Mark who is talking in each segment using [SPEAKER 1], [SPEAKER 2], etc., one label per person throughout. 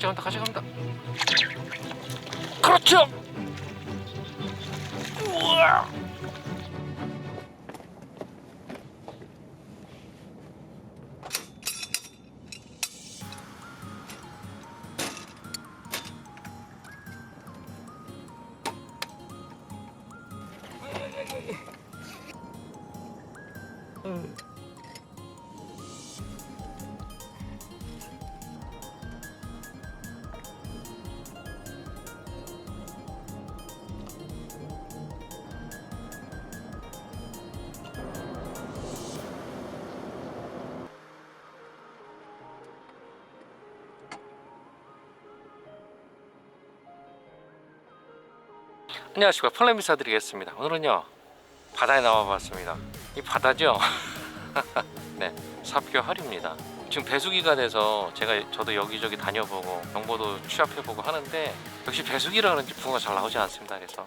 [SPEAKER 1] 가져간다 가져간다. 그렇죠. 우와 안녕하십니까. 폴레미사 드리겠습니다. 오늘은요 바다에 나와 봤습니다. 이 바다죠? 네 삽교 하류입니다. 지금 배수기가 돼서 제가 저도 여기저기 다녀보고 정보도 취합해보고 하는데 역시 배수기라 그런지 붕어가 잘 나오지 않습니다. 그래서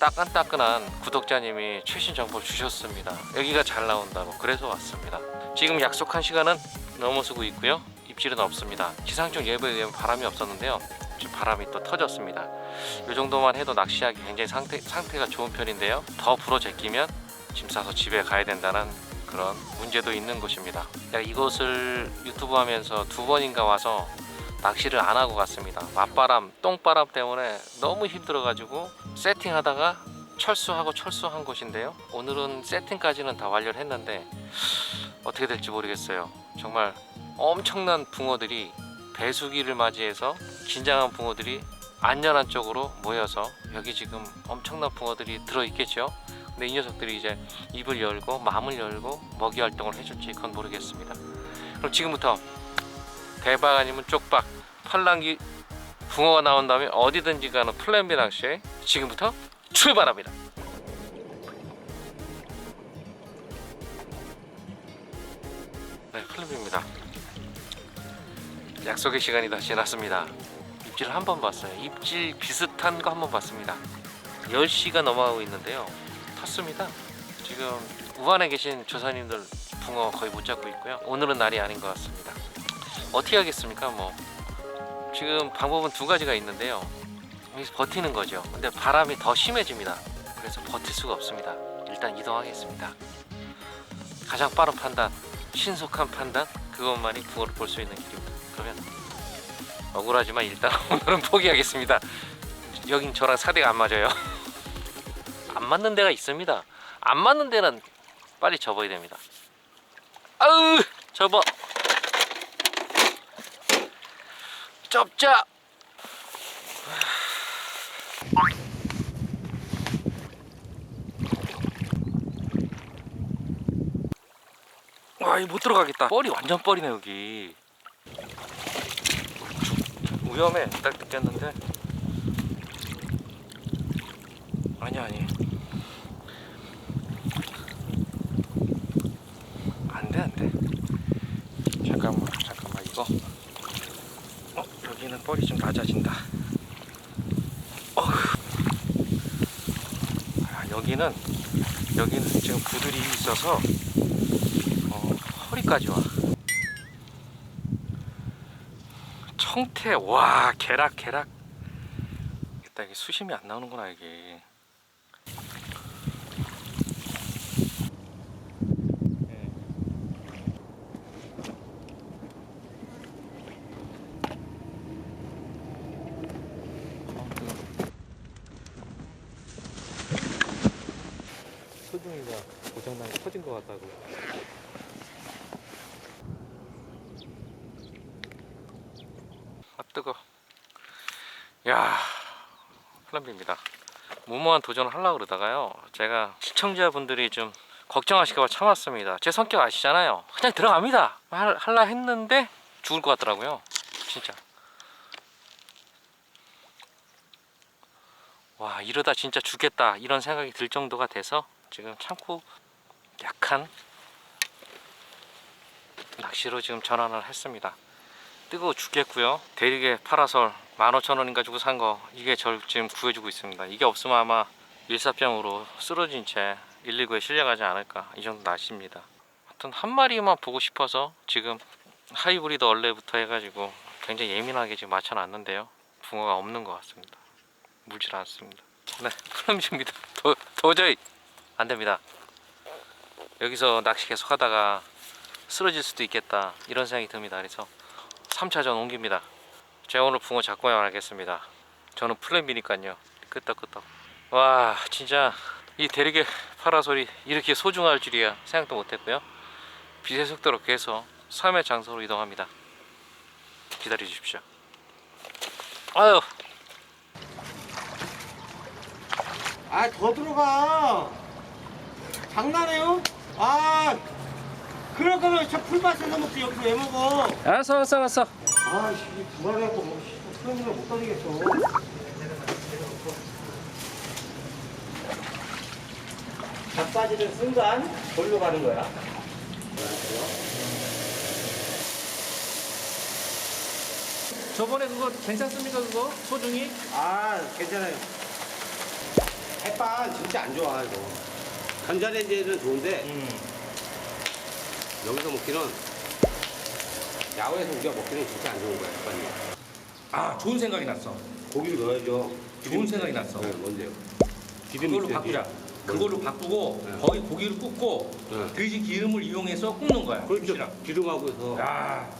[SPEAKER 1] 따끈따끈한 구독자님이 최신 정보를 주셨습니다. 여기가 잘 나온다고 그래서 왔습니다. 지금 약속한 시간은 넘어서고 있고요. 입질은 없습니다. 기상청 예보에 의하면 바람이 없었는데요 바람이 또 터졌습니다. 이 정도만 해도 낚시하기 굉장히 상태, 상태가 좋은 편인데요. 더 불어 제끼면 짐 싸서 집에 가야 된다는 그런 문제도 있는 곳입니다. 이곳을 유튜브 하면서 두 번인가 와서 낚시를 안 하고 갔습니다. 맞바람 똥바람 때문에 너무 힘들어 가지고 세팅하다가 철수하고 철수한 곳인데요. 오늘은 세팅까지는 다 완료를 했는데 어떻게 될지 모르겠어요. 정말 엄청난 붕어들이 배수기를 맞이해서 긴장한 붕어들이 안전한 쪽으로 모여서 여기 지금 엄청난 붕어들이 들어 있겠죠. 근데 이 녀석들이 이제 입을 열고 마음을 열고 먹이 활동을 해줄지 그건 모르겠습니다. 그럼 지금부터 대박 아니면 쪽박 팔랑기 붕어가 나온 다음에 어디든지 가는 플랜비 낚시에 지금부터 출발합니다. 네, 플랜비입니다. 약속의 시간이 다 지났습니다. 입질 한 번 봤어요. 입질 비슷한 거 한 번 봤습니다. 10시가 넘어가고 있는데요. 탔습니다. 지금 우한에 계신 조사님들 붕어 거의 못 잡고 있고요. 오늘은 날이 아닌 것 같습니다. 어떻게 하겠습니까? 뭐 지금 방법은 두 가지가 있는데요. 버티는 거죠. 근데 바람이 더 심해집니다. 그래서 버틸 수가 없습니다. 일단 이동하겠습니다. 가장 빠른 판단, 신속한 판단, 그것만이 붕어를 볼 수 있는 길입니다. 그러면 억울하지만 일단 오늘은 포기하겠습니다. 여긴 저랑 사대가 안 맞아요. 안 맞는 데가 있습니다. 안 맞는 데는 빨리 접어야 됩니다. 아으 접어. 접자. 와, 이거 못 들어가겠다. 뻘이 완전 뻘이네 여기. 위험해. 딱 느꼈는데. 아니 아니. 안돼 안돼. 잠깐만 잠깐만 이거. 어 여기는 뻘이 좀 낮아진다. 어휴. 아, 여기는 여기는 지금 부들이 있어서 어, 허리까지 와 청태. 와 계락 계락. 일단 이게 수심이 안 나오는구나 이게. 소중이가 고장난 게 터진 것 같다고 아 뜨거. 야, 플랜비입니다. 무모한 도전을 하려고 그러다가요. 제가 시청자분들이 좀 걱정하실까봐 참았습니다. 제 성격 아시잖아요. 그냥 들어갑니다. 할, 할라 했는데 죽을 것 같더라고요. 진짜. 와, 이러다 진짜 죽겠다. 이런 생각이 들 정도가 돼서 지금 참고 약한 낚시로 지금 전환을 했습니다. 뜨거워 죽겠고요. 대리게 파라솔 15,000원인가 주고 산 거 이게 절 지금 구해주고 있습니다. 이게 없으면 아마 일사병으로 쓰러진 채 119에 실려가지 않을까 이 정도 낚시입니다. 하여튼 한 마리만 보고 싶어서 지금 하이브리드 얼레부터 해가지고 굉장히 예민하게 지금 맞춰놨는데요. 붕어가 없는 것 같습니다. 물질 않습니다. 네. 도, 도저히 안 됩니다. 여기서 낚시 계속 하다가 쓰러질 수도 있겠다 이런 생각이 듭니다. 그래서 3차전 옮깁니다. 제가 오늘 붕어 잡고 말하겠습니다. 저는 플랜비니까요. 끄떡끄떡. 와 진짜 이 대륙의 파라솔이 이렇게 소중할 줄이야 생각도 못했고요. 빛의 속도로 계속 삶의 장소로 이동합니다. 기다려 주십시오. 아유
[SPEAKER 2] 아, 더 들어가. 장난해요? 아, 그럴 거면 저 풀밭에서 먹지 여기서 왜 먹어?
[SPEAKER 1] 알았어 알았어 알았어.
[SPEAKER 2] 아, 씨, 불안해갖고 뭐, 씨, 그런 거못 다니겠어. 밥 빠지는 순간 골로 가는 거야.
[SPEAKER 1] 저번에 그거 괜찮습니까 그거 소중히?
[SPEAKER 2] 아, 괜찮아요. 햇반 진짜 안 좋아 이거. 전자레인지는 좋은데
[SPEAKER 1] 음.
[SPEAKER 2] 여기서 먹기는 야외에서 우리가 먹기는 진짜 안 좋은 거야 햇반이.
[SPEAKER 1] 아 좋은 생각이 났어.
[SPEAKER 2] 고기를 넣어야죠.
[SPEAKER 1] 좋은 생각이 났어.
[SPEAKER 2] 네, 뭔데요? 기름
[SPEAKER 1] 그걸로
[SPEAKER 2] 있어야지.
[SPEAKER 1] 바꾸자. 그걸로 바꾸고
[SPEAKER 2] 네.
[SPEAKER 1] 거기 고기를 굽고
[SPEAKER 2] 네.
[SPEAKER 1] 돼지 기름을 이용해서 굽는 거야.
[SPEAKER 2] 그렇죠.
[SPEAKER 1] 김치랑.
[SPEAKER 2] 기름하고 해서
[SPEAKER 1] 야.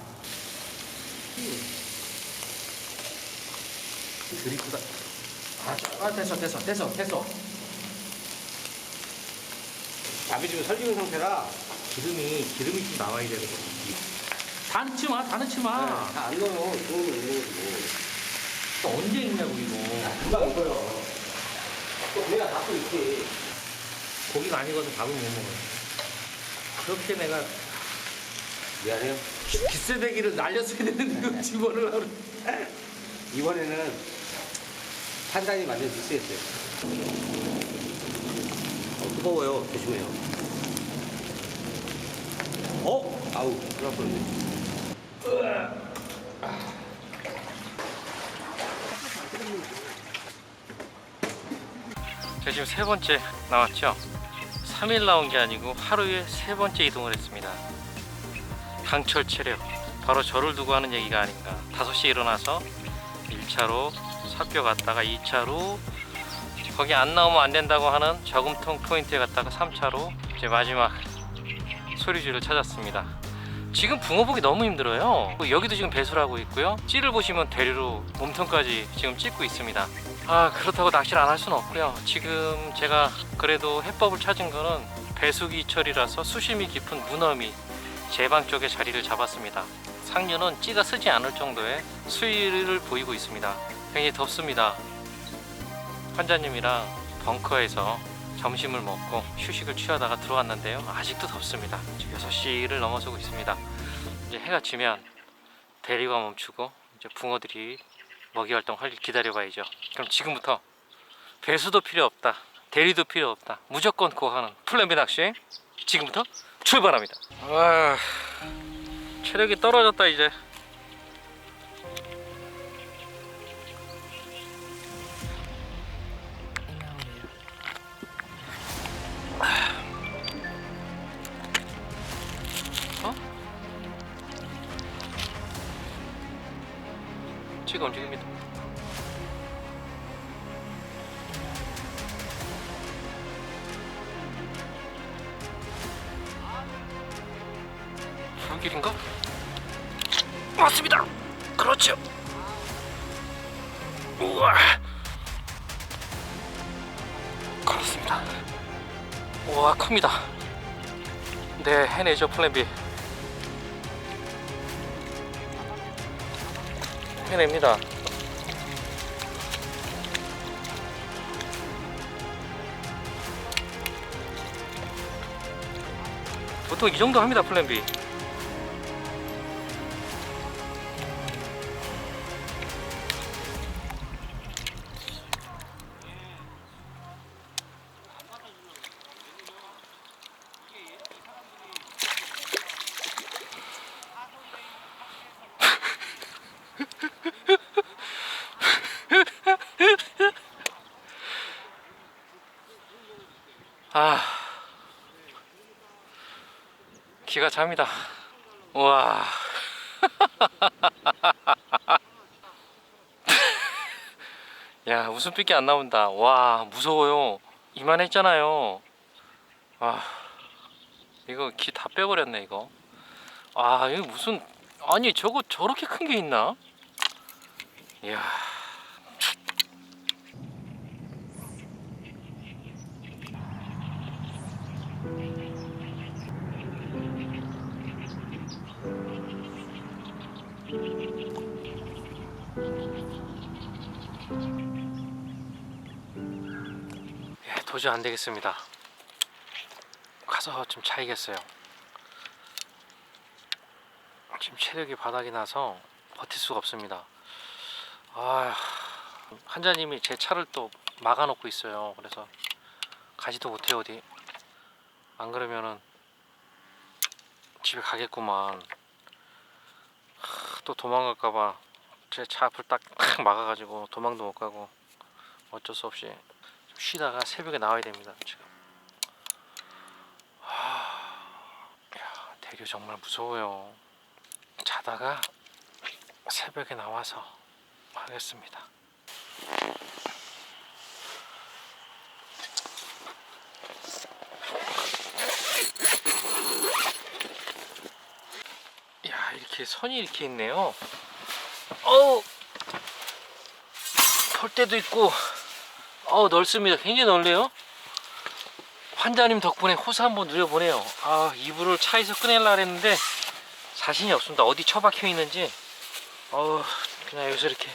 [SPEAKER 1] 드리프다. 아, 아 됐어 됐어 됐어 됐어.
[SPEAKER 2] 밥이 지금 설지는 상태라
[SPEAKER 1] 기름이 기름이 좀 나와야 되거든. 다 넣지 마, 다 넣지 마.
[SPEAKER 2] 네, 다안 넣어요. 좋은 거 있는 거고.
[SPEAKER 1] 또 언제 있냐고 이거.
[SPEAKER 2] 금방 익어요. 또 우리가 갖고 있지.
[SPEAKER 1] 고기가 아니거든 밥은 못 먹어. 그렇게 내가
[SPEAKER 2] 미안해요.
[SPEAKER 1] 기세대기를 날렸어야 되는데 이거 집어넣으려고. 그래.
[SPEAKER 2] 이번에는 판단이 완전 비슷했어요. 어, 뜨거워요. 조심해요. 어? 아우, 큰일 날 뻔했네.
[SPEAKER 1] 제가 지금 세 번째 나왔죠. 3일 나온 게 아니고 하루에 세 번째 이동을 했습니다. 강철 체력. 바로 저를 두고 하는 얘기가 아닌가. 5시에 일어나서 1차로 삽교 갔다가 2차로 거기 안 나오면 안 된다고 하는 저금통 포인트에 갔다가 3차로 이제 마지막 소리줄을 찾았습니다. 지금 붕어 보기 너무 힘들어요. 여기도 지금 배수를 하고 있고요. 찌를 보시면 대류로 몸통까지 지금 찍고 있습니다. 아 그렇다고 낚시를 안 할 수는 없고요. 지금 제가 그래도 해법을 찾은 거는 배수기철이라서 수심이 깊은 문어미 제방 쪽에 자리를 잡았습니다. 상류는 찌가 쓰지 않을 정도의 수위를 보이고 있습니다. 굉장히 덥습니다. 환자님이랑 벙커에서 점심을 먹고 휴식을 취하다가 들어왔는데요. 아직도 덥습니다. 지금 6시를 넘어서고 있습니다. 이제 해가 지면 대리가 멈추고 이제 붕어들이 먹이 활동할 일 기다려봐야죠. 그럼 지금부터 배수도 필요 없다. 대리도 필요 없다. 무조건 고하는 플랜비 낚시 지금부터 출발합니다. 아, 체력이 떨어졌다 이제. 길인가? 맞습니다. 그렇죠. 우와. 그렇습니다. 우와 큽니다. 네 해내죠 플랜 B. 해냅니다. 보통 이 정도 합니다 플랜 B. 기가 찹니다. 와. 야, 웃음밖에 안 나온다. 와, 무서워요. 이만했잖아요. 아, 이거 기 다 빼버렸네, 이거. 아, 이거 무슨, 아니, 저거 저렇게 큰 게 있나? 이야. 도저히 안 되겠습니다. 가서 좀 자야겠어요. 지금 체력이 바닥이 나서 버틸 수가 없습니다. 아, 한자님이 제 차를 또 막아놓고 있어요. 그래서 가지도 못해요 어디. 안 그러면은 집에 가겠구만. 하, 또 도망갈까봐 제 차 앞을 딱 막아가지고 도망도 못 가고 어쩔 수 없이 좀 쉬다가 새벽에 나와야 됩니다 지금. 하, 야, 대교 정말 무서워요. 자다가 새벽에 나와서 하겠습니다. 야 이렇게 선이 이렇게 있네요. 어우 털대도 있고 어우 넓습니다. 굉장히 넓네요. 환자님 덕분에 호수 한번 누려보네요. 아 이불을 차에서 꺼내려 했는데 자신이 없습니다. 어디 처박혀 있는지 어우 그냥 여기서 이렇게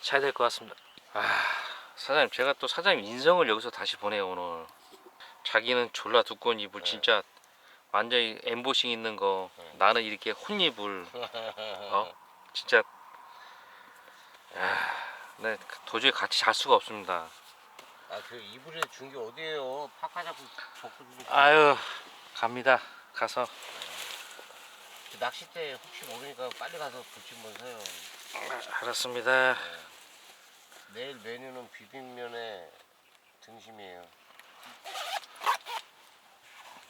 [SPEAKER 1] 자야 될 것 같습니다. 아 사장님 제가 또 사장님 인성을 여기서 다시 보네요 오늘. 자기는 졸라 두꺼운 이불 진짜 완전히 엠보싱 있는 거 나는 이렇게 혼이불 어 진짜 야, 네 도저히 같이 잘 수가 없습니다.
[SPEAKER 3] 아, 그 이불에 준 게 어디예요? 파카 잡고 벗고 주고.
[SPEAKER 1] 아유 갑니다. 가서
[SPEAKER 3] 그 낚싯대 혹시 모르니까 빨리 가서 서요.
[SPEAKER 1] 아, 알았습니다.
[SPEAKER 3] 내일 메뉴는 비빔면에 등심이에요.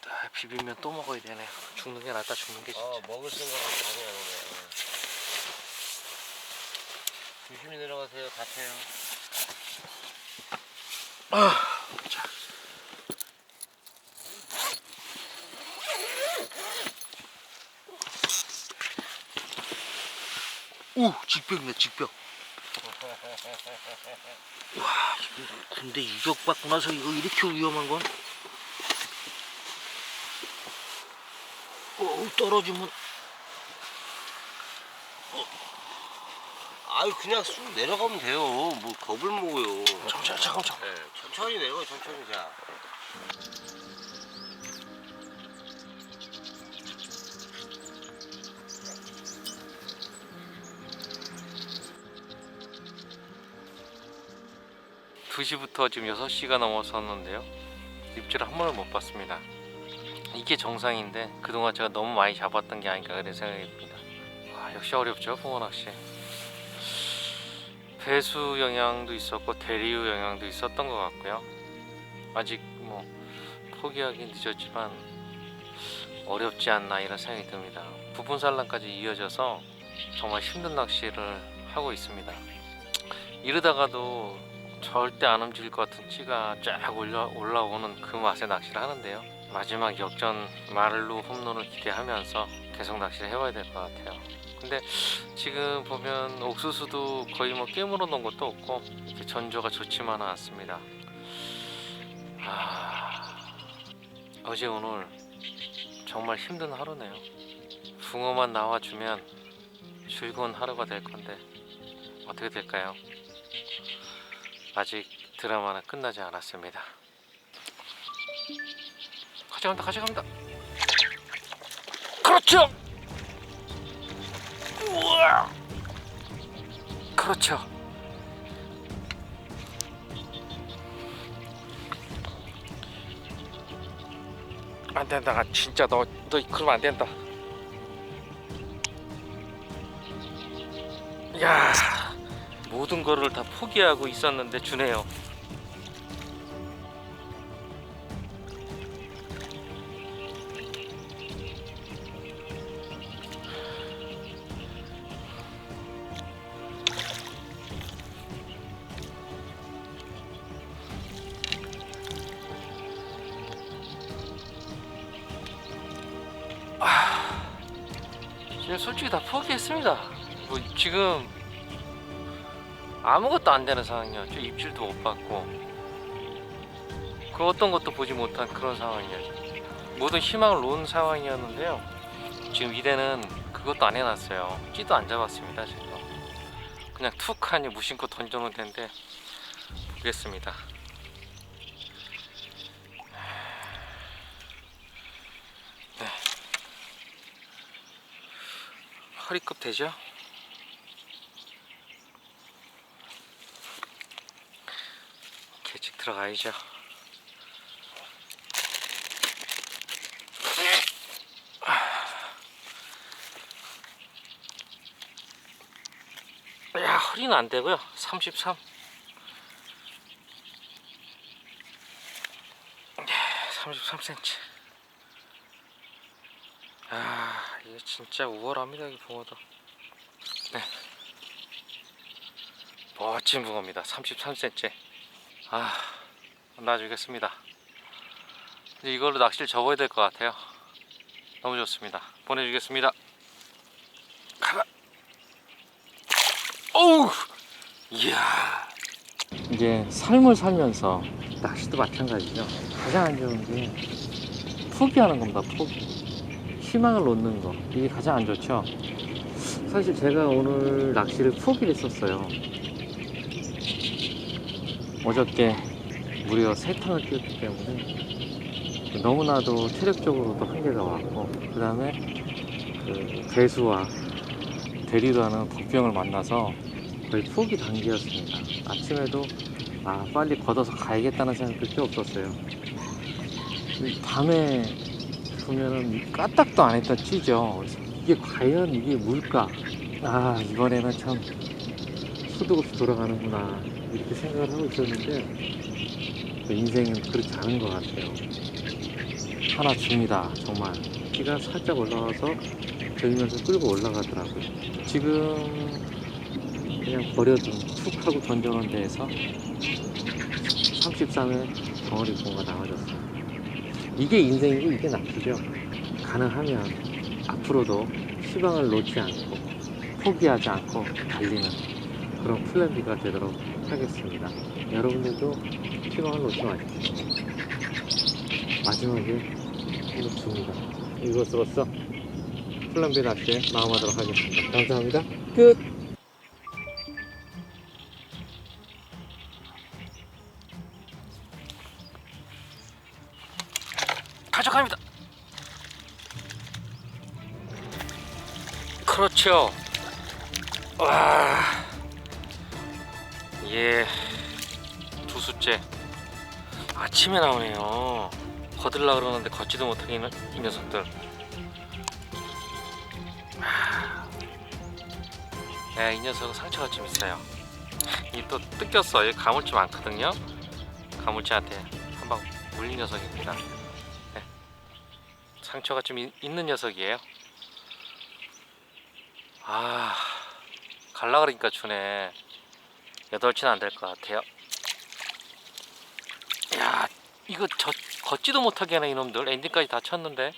[SPEAKER 1] 아, 비빔면 또 먹어야 되네. 죽는 게 낫다 죽는 게 진짜.
[SPEAKER 3] 어, 먹을 생각은 바로 하는 거야. 조심히 내려가세요. 다쳐요.
[SPEAKER 1] 자. 오 직병이네 직병. 와 군대 유격 받고 나서 이거 이렇게 위험한 건. 오 떨어지면
[SPEAKER 3] 아유, 그냥 쑥 내려가면 돼요. 뭐 겁을 먹어요.
[SPEAKER 1] 잠깐 잠깐 잠깐.
[SPEAKER 3] 네, 천천히 내려, 천천히 자.
[SPEAKER 1] 두 시부터 지금 6시가 넘어섰는데요. 입질을 한 번을 못 봤습니다. 이게 정상인데 그동안 제가 너무 많이 잡았던 게 아닌가 그런 생각이 듭니다. 아, 역시 어렵죠 붕어 낚시. 배수 영향도 있었고 대리유 영향도 있었던 것 같고요. 아직 뭐 포기하기 늦었지만 어렵지 않나 이런 생각이 듭니다. 부분 산란까지 이어져서 정말 힘든 낚시를 하고 있습니다. 이러다가도 절대 안 움직일 것 같은 찌가 쫙 올라, 올라오는 그 맛의 낚시를 하는데요. 마지막 역전 말로 홈런을 기대하면서 계속 낚시를 해봐야 될 것 같아요. 근데 지금 보면 옥수수도 거의 뭐 깨물어 놓은 것도 없고 전조가 좋지만은 않습니다. 아, 어제 오늘 정말 힘든 하루네요. 붕어만 나와주면 즐거운 하루가 될 건데 어떻게 될까요? 아직 드라마는 끝나지 않았습니다. 가져간다, 가져간다. 그렇죠. 그렇죠. 안 된다. 진짜 너, 너 그러면 안 된다. 야, 모든 거를 다 포기하고 있었는데 주네요. 지금 아무것도 안 되는 상황이요. 저 입질도 못 받고 그 어떤 것도 보지 못한 그런 상황이에요. 모든 희망을 놓은 상황이었는데요. 지금 이대는 그것도 안 해놨어요. 찌도 안 잡았습니다. 지금 그냥 툭 하니 무심코 던져놓은 데인데 보겠습니다. 네. 허리급 되죠? 개직 들어가야죠. 야 허리는 안 되고요. 33. 33cm. 아 이게 진짜 우월합니다 이 붕어도. 네. 멋진 붕어입니다. 33cm. 아 놔주겠습니다. 이제 이걸로 낚시를 접어야 될 것 같아요. 너무 좋습니다. 보내주겠습니다. 가라. 어우, 이야. 이제 삶을 살면서 낚시도 마찬가지죠. 가장 안 좋은 게 포기하는 겁니다. 포기. 희망을 놓는 거. 이게 가장 안 좋죠. 사실 제가 오늘 낚시를 포기를 했었어요. 어저께 무려 세 탕을 뛰었기 때문에 너무나도 체력적으로도 한계가 왔고 그 다음에 그 대수와 대리도 하는 복병을 만나서 거의 포기 단계였습니다. 아침에도 아 빨리 걷어서 가야겠다는 생각밖에 없었어요. 이 밤에 보면은 까딱도 안 했던 찌죠. 이게 과연 이게 뭘까? 아 이번에는 참 수도 없이 돌아가는구나 이렇게 생각을 하고 있었는데 그 인생은 그렇지 않은 것 같아요. 하나 줍니다 정말 키가 살짝 올라와서 들면서 끌고 올라가더라고요. 지금 그냥 버려둔 툭 하고 던져놓은 데에서 33회 덩어리 공가 나와줬어요. 이게 인생이고 이게 낚시죠. 가능하면 앞으로도 희망을 놓지 않고 포기하지 않고 달리는 그런 플랜 B가 되도록 하겠습니다. 여러분들도 희망을 놓지 마십시오. 마지막에 이거 줍니다. 이것으로써 플랜 B 낚시에 마감하도록 하겠습니다. 감사합니다. 끝! 가져갑니다. 그렇죠. 와, 예, 두 수째 아침에 나오네요. 거들라 그러는데 걷지도 못하게 이, 이 녀석들. 아, 네, 이 녀석은 상처가 좀 있어요. 이 또 뜯겼어. 여기 가물치 많거든요. 가물치한테 한 방 물린 녀석입니다. 네. 상처가 좀 이- 있는 녀석이에요. 아, 갈라 그러니까 주네. 여덟치는 안 될 것 같아요. 야, 이거 저, 걷지도 못하게 하네 이놈들. 엔진까지 다 쳤는데.